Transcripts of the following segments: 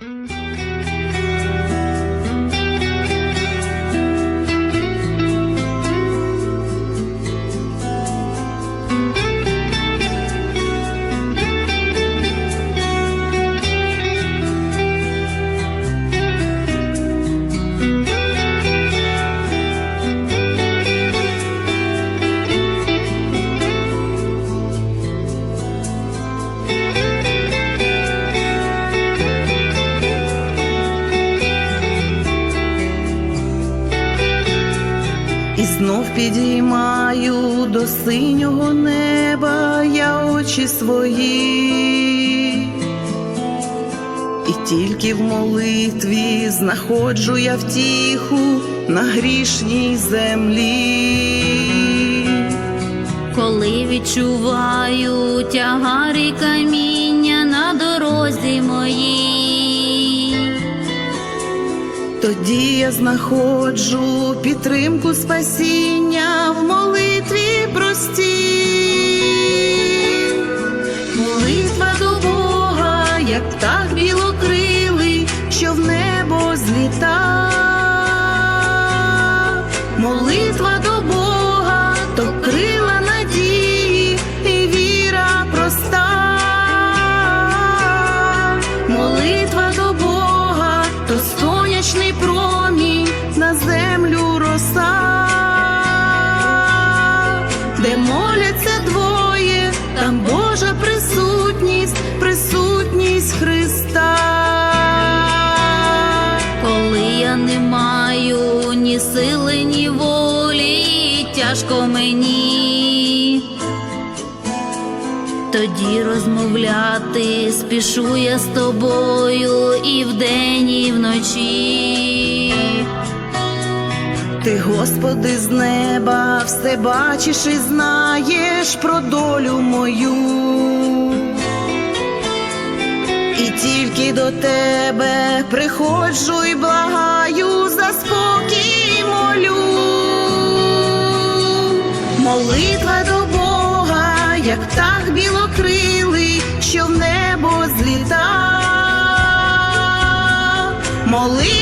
Mm-hmm. І знов підіймаю до синього неба я очі свої, і тільки в молитві знаходжу я втіху на грішній землі. Коли відчуваю тягар Тоді я знаходжу підтримку спасіння в молитві простій. Молитва до Бога, як птах білокрилий, що в небо зліта. Молитва до Бога, то крила надії і віра проста. Молитва до Бога, то роса, де моляться двоє, там Божа присутність, присутність Христа. коли я не маю ні сили, ні волі, тяжко мені. Тоді розмовляти спішу я з тобою і вдень, і вночі. Ти, Господи, з неба все бачиш і знаєш про долю мою. І тільки до тебе приходжу і благаю за спокій молю. Молитва до Бога, як птах білокрилий, що в небо зліта. Молитва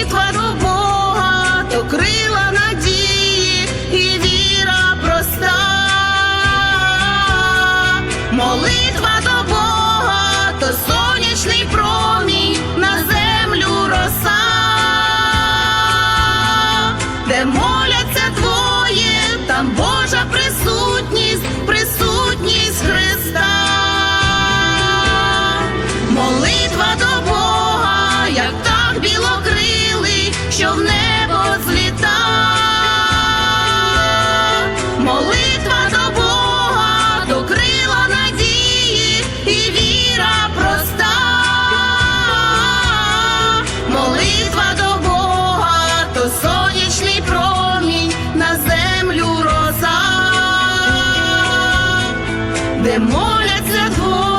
сонячний промінь на землю роса, де де моляться двоє.